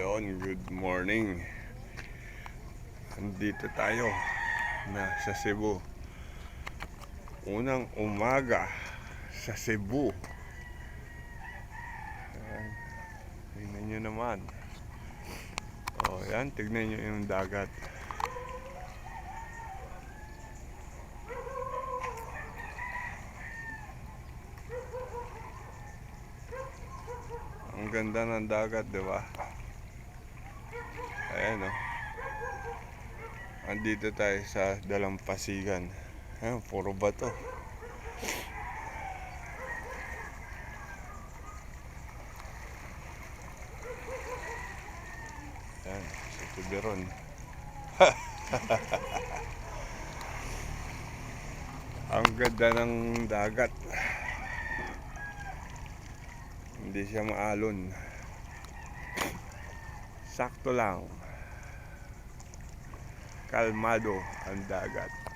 hapon, good morning. Andito tayo na sa Cebu. Unang umaga sa Cebu. Ayan. Tingnan nyo naman. O, yan. Tignan nyo yung dagat. Ang ganda ng dagat, di ba? Ayan o. Andito tayo sa Dalampasigan. Ayan, puro bato. Ayan, sa Tiberon. Ang ganda ng dagat. Hindi siya maalon. Sakto lang. Kalmado ang dagat.